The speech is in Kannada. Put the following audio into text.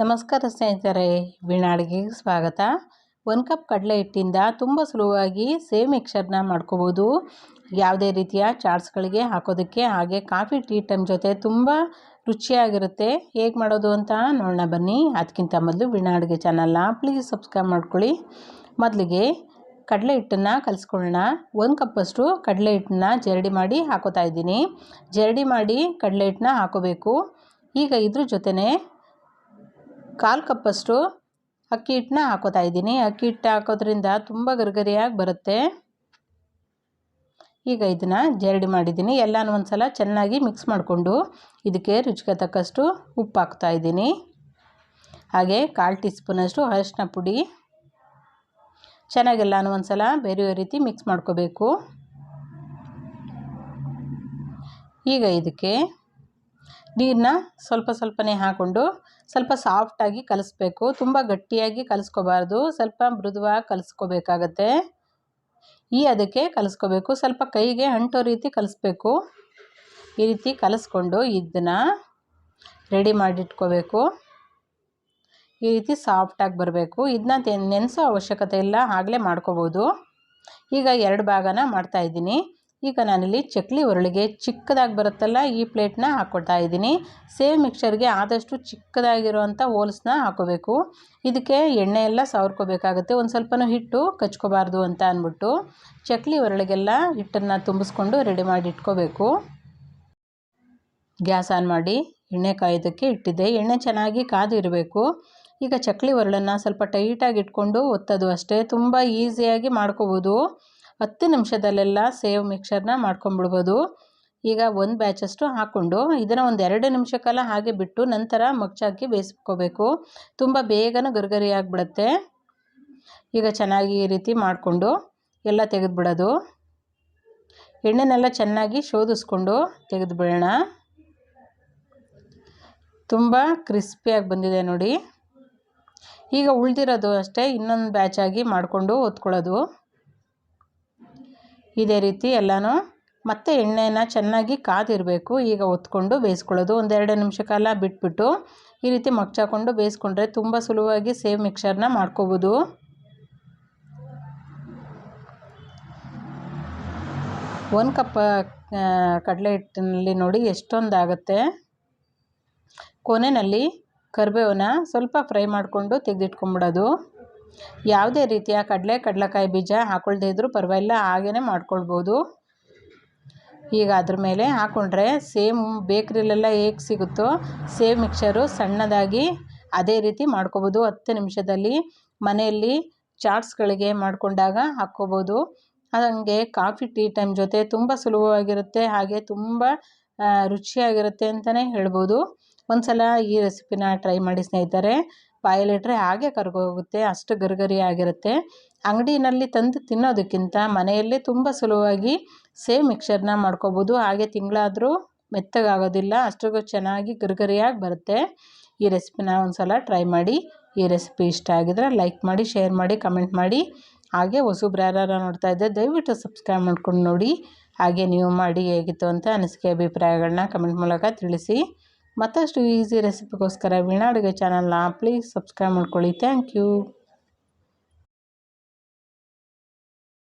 ನಮಸ್ಕಾರ ಸ್ನೇಹಿತರೆ ವೀಣಾ ಅಡುಗೆಗೆ ಸ್ವಾಗತ. ಒಂದು ಕಪ್ ಕಡಲೆ ಹಿಟ್ಟಿಂದ ತುಂಬ ಸುಲಭವಾಗಿ ಸೇಮ್ ಮಿಕ್ಸರ್ನ ಮಾಡ್ಕೋಬೋದು. ಯಾವುದೇ ರೀತಿಯ ಚಾಟ್ಸ್ಗಳಿಗೆ ಹಾಕೋದಕ್ಕೆ ಹಾಗೆ ಕಾಫಿ, ಟೀ ಟೈಮ್ ಜೊತೆ ತುಂಬ ರುಚಿಯಾಗಿರುತ್ತೆ. ಹೇಗೆ ಮಾಡೋದು ಅಂತ ನೋಡೋಣ ಬನ್ನಿ. ಅದಕ್ಕಿಂತ ಮೊದಲು ವೀಣಾ ಅಡುಗೆ ಚಾನಲ್ನ ಪ್ಲೀಸ್ ಸಬ್ಸ್ಕ್ರೈಬ್ ಮಾಡ್ಕೊಳ್ಳಿ. ಮೊದಲಿಗೆ ಕಡಲೆ ಹಿಟ್ಟನ್ನು ಕಲಿಸ್ಕೊಳ್ಳೋಣ. ಒಂದು ಕಪ್ಪಷ್ಟು ಕಡಲೆ ಹಿಟ್ಟನ್ನ ಜರಡಿ ಮಾಡಿ ಹಾಕೋತಾ ಇದ್ದೀನಿ. ಜರಡಿ ಮಾಡಿ ಕಡಲೆ ಹಿಟ್ಟನ್ನ ಹಾಕೋಬೇಕು. ಈಗ ಇದ್ರ ಜೊತೆನೇ ಕಾಲು ಕಪ್ಪಷ್ಟು ಅಕ್ಕಿ ಹಿಟ್ಟನ್ನ ಹಾಕೋತಾ ಇದ್ದೀನಿ. ಅಕ್ಕಿ ಹಿಟ್ಟು ಹಾಕೋದ್ರಿಂದ ತುಂಬ ಗರಿಗರಿಯಾಗಿ ಬರುತ್ತೆ. ಈಗ ಇದನ್ನು ಜರಡಿ ಮಾಡಿದ್ದೀನಿ. ಎಲ್ಲನೂ ಒಂದು ಸಲ ಚೆನ್ನಾಗಿ ಮಿಕ್ಸ್ ಮಾಡಿಕೊಂಡು ಇದಕ್ಕೆ ರುಚಿಗೆ ತಕ್ಕಷ್ಟು ಉಪ್ಪು ಹಾಕ್ತಾ ಇದ್ದೀನಿ. ಹಾಗೆ ಕಾಲು ಟೀ ಸ್ಪೂನಷ್ಟು ಅರಿಶಿನ ಪುಡಿ. ಚೆನ್ನಾಗೆಲ್ಲನೂ ಒಂದು ಸಲ ಬೇರೆ ರೀತಿ ಮಿಕ್ಸ್ ಮಾಡ್ಕೋಬೇಕು. ಈಗ ಇದಕ್ಕೆ ನೀರನ್ನ ಸ್ವಲ್ಪ ಸ್ವಲ್ಪನೇ ಹಾಕ್ಕೊಂಡು ಸ್ವಲ್ಪ ಸಾಫ್ಟಾಗಿ ಕಲಿಸ್ಬೇಕು. ತುಂಬ ಗಟ್ಟಿಯಾಗಿ ಕಲಿಸ್ಕೋಬಾರ್ದು. ಸ್ವಲ್ಪ ಮೃದುವಾಗಿ ಕಲಿಸ್ಕೋಬೇಕಾಗತ್ತೆ. ಈ ಅದಕ್ಕೆ ಕಲಿಸ್ಕೋಬೇಕು. ಸ್ವಲ್ಪ ಕೈಗೆ ಅಂಟೋ ರೀತಿ ಕಲಿಸ್ಬೇಕು. ಈ ರೀತಿ ಕಲಿಸ್ಕೊಂಡು ಇದನ್ನು ರೆಡಿ ಮಾಡಿಟ್ಕೋಬೇಕು. ಈ ರೀತಿ ಸಾಫ್ಟಾಗಿ ಬರಬೇಕು. ಇದನ್ನ ನೆನೆಸೋ ಅವಶ್ಯಕತೆ ಇಲ್ಲ. ಆಗಲೇ ಮಾಡ್ಕೋಬೋದು. ಈಗ ಎರಡು ಭಾಗನ ಮಾಡ್ತಾಯಿದ್ದೀನಿ ಈಗ ನಾನಿಲ್ಲಿ ಚಕ್ಲಿ ಒರಳಿಗೆ ಚಿಕ್ಕದಾಗಿ ಬರುತ್ತಲ್ಲ, ಈ ಪ್ಲೇಟ್ನ ಹಾಕ್ಕೊಳ್ತಾ ಇದ್ದೀನಿ. ಸೇವ್ ಮಿಕ್ಸರ್ಗೆ ಆದಷ್ಟು ಚಿಕ್ಕದಾಗಿರುವಂಥ ಹೋಲ್ಸ್ನ ಹಾಕೋಬೇಕು. ಇದಕ್ಕೆ ಎಣ್ಣೆ ಎಲ್ಲ ಸವರ್ಕೋಬೇಕಾಗುತ್ತೆ. ಒಂದು ಸ್ವಲ್ಪನೂ ಹಿಟ್ಟು ಕಚ್ಕೋಬಾರ್ದು ಅಂತ ಅಂದ್ಬಿಟ್ಟು ಚಕ್ಲಿ ಒರಳಿಗೆಲ್ಲ ಹಿಟ್ಟನ್ನು ತುಂಬಿಸ್ಕೊಂಡು ರೆಡಿ ಮಾಡಿ ಇಟ್ಕೋಬೇಕು. ಗ್ಯಾಸ್ ಆನ್ ಮಾಡಿ ಎಣ್ಣೆ ಕಾಯೋದಕ್ಕೆ ಇಟ್ಟಿದ್ದೆ. ಎಣ್ಣೆ ಚೆನ್ನಾಗಿ ಕಾದು ಇರಬೇಕು. ಈಗ ಚಕ್ಲಿ ಒರಳನ್ನು ಸ್ವಲ್ಪ ಟೈಟಾಗಿ ಇಟ್ಕೊಂಡು ಒತ್ತೋದು ಅಷ್ಟೇ. ತುಂಬ ಈಸಿಯಾಗಿ ಮಾಡ್ಕೋಬೋದು. ಹತ್ತು ನಿಮಿಷದಲ್ಲೆಲ್ಲ ಸೇವ್ ಮಿಕ್ಸರ್ನ ಮಾಡ್ಕೊಂಬಿಡ್ಬೋದು. ಈಗ ಒಂದು ಬ್ಯಾಚಷ್ಟು ಹಾಕ್ಕೊಂಡು ಇದನ್ನು ಒಂದು ಎರಡು ನಿಮಿಷ ಕಾಲ ಹಾಗೆ ಬಿಟ್ಟು ನಂತರ ಮಗ್ಚಾಕಿ ಬೇಯಿಸ್ಕೋಬೇಕು. ತುಂಬ ಬೇಗನೂ ಗರ್ಗರಿ ಆಗಿಬಿಡುತ್ತೆ. ಈಗ ಚೆನ್ನಾಗಿ ಈ ರೀತಿ ಮಾಡಿಕೊಂಡು ಎಲ್ಲ ತೆಗೆದುಬಿಡೋದು. ಎಣ್ಣೆನೆಲ್ಲ ಚೆನ್ನಾಗಿ ಶೋಧಿಸ್ಕೊಂಡು ತೆಗೆದುಬಿಡೋಣ. ತುಂಬ ಕ್ರಿಸ್ಪಿಯಾಗಿ ಬಂದಿದೆ ನೋಡಿ. ಈಗ ಉಳಿದಿರೋದು ಅಷ್ಟೇ ಇನ್ನೊಂದು ಬ್ಯಾಚಾಗಿ ಮಾಡಿಕೊಂಡು ಹೊತ್ಕೊಳ್ಳೋದು. ಇದೇ ರೀತಿ ಎಲ್ಲನೂ ಮತ್ತೆ ಎಣ್ಣೆನ ಚೆನ್ನಾಗಿ ಕಾದಿರಬೇಕು. ಈಗ ಒತ್ಕೊಂಡು ಬೇಯಿಸ್ಕೊಳ್ಳೋದು ಒಂದೆರಡು ನಿಮಿಷ ಕಾಲ ಬಿಟ್ಬಿಟ್ಟು ಈ ರೀತಿ ಮಗ್ಚಾಕೊಂಡು ಬೇಯಿಸ್ಕೊಂಡ್ರೆ ತುಂಬ ಸುಲಭವಾಗಿ ಸೇವ್ ಮಿಕ್ಸರ್ನ ಮಾಡ್ಕೋಬೋದು. ಒಂದು ಕಪ್ ಕಡಲೆ ಹಿಟ್ಟಿನಲ್ಲಿ ನೋಡಿ ಎಷ್ಟೊಂದಾಗುತ್ತೆ. ಕೊನೆಯಲ್ಲಿ ಕರಿಬೇವನ್ನ ಸ್ವಲ್ಪ ಫ್ರೈ ಮಾಡಿಕೊಂಡು ತೆಗೆದಿಟ್ಕೊಂಬಿಡೋದು. ಯಾವುದೇ ರೀತಿಯ ಕಡಲೆ, ಕಡಲೆಕಾಯಿ ಬೀಜ ಹಾಕೊಳ್ಳದೇ ಇದ್ದರೂ ಪರವಾಗಿಲ್ಲ ಹಾಗೇ ಮಾಡ್ಕೊಳ್ಬೋದು. ಈಗ ಅದ್ರ ಮೇಲೆ ಹಾಕ್ಕೊಂಡ್ರೆ ಸೇಮ್ ಬೇಕ್ರಿಲೆಲ್ಲ ಹೇಗೆ ಸಿಗುತ್ತೋ ಸೇಮ್ ಮಿಕ್ಸರು ಸಣ್ಣದಾಗಿ ಅದೇ ರೀತಿ ಮಾಡ್ಕೋಬೋದು. ಹತ್ತು ನಿಮಿಷದಲ್ಲಿ ಮನೆಯಲ್ಲಿ ಚಾಟ್ಸ್ಗಳಿಗೆ ಮಾಡಿಕೊಂಡಾಗ ಹಾಕ್ಕೋಬೋದು. ಹಾಗೆ ಕಾಫಿ, ಟೀ ಟೈಮ್ ಜೊತೆ ತುಂಬ ಸುಲಭವಾಗಿರುತ್ತೆ, ಹಾಗೆ ತುಂಬ ರುಚಿಯಾಗಿರುತ್ತೆ ಅಂತಲೇ ಹೇಳ್ಬೋದು. ಒಂದು ಸಲ ಈ ರೆಸಿಪಿನ ಟ್ರೈ ಮಾಡಿ ಸ್ನೇಹಿತರೆ. ಬಾಯಲ್ಲಿಟ್ಟರೆ ಹಾಗೆ ಕರ್ಗೋಗುತ್ತೆ, ಅಷ್ಟು ಗರಿಗರಿ ಆಗಿರುತ್ತೆ. ಅಂಗಡಿನಲ್ಲಿ ತಂದು ತಿನ್ನೋದಕ್ಕಿಂತ ಮನೆಯಲ್ಲೇ ತುಂಬ ಸುಲಭವಾಗಿ ಸೇಮ್ ಮಿಕ್ಸರ್ನ ಮಾಡ್ಕೋಬೋದು. ಹಾಗೆ ತಿಂಗಳಾದರೂ ಮೆತ್ತಗಾಗೋದಿಲ್ಲ ಅಷ್ಟಿಗೂ ಚೆನ್ನಾಗಿ ಗರಿಗರಿಯಾಗಿ ಬರುತ್ತೆ. ಈ ರೆಸಿಪಿನ ಒಂದು ಸಲ ಟ್ರೈ ಮಾಡಿ. ಈ ರೆಸಿಪಿ ಇಷ್ಟ ಆಗಿದ್ರೆ ಲೈಕ್ ಮಾಡಿ, ಶೇರ್ ಮಾಡಿ, ಕಮೆಂಟ್ ಮಾಡಿ. ಹಾಗೆ ಹೊಸಬ್ರು ಯಾರು ನೋಡ್ತಾ ಇದ್ದೆ ದಯವಿಟ್ಟು ಸಬ್ಸ್ಕ್ರೈಬ್ ಮಾಡ್ಕೊಂಡು ನೋಡಿ. ಹಾಗೆ ನೀವು ಮಾಡಿ ಹೇಗಿತ್ತು ಅಂತ ಅನಿಸಿಕೆ ಅಭಿಪ್ರಾಯಗಳನ್ನ ಕಮೆಂಟ್ ಮೂಲಕ ತಿಳಿಸಿ. ಮತ್ತಷ್ಟು ಈಸಿ ರೆಸಿಪಿಗೋಸ್ಕರ ವೀಣಾ ಅಡುಗೆ ಚಾನಲ್ನ ಪ್ಲೀಸ್ ಸಬ್ಸ್ಕ್ರೈಬ್ ಮಾಡ್ಕೊಳ್ಳಿ. Thank you.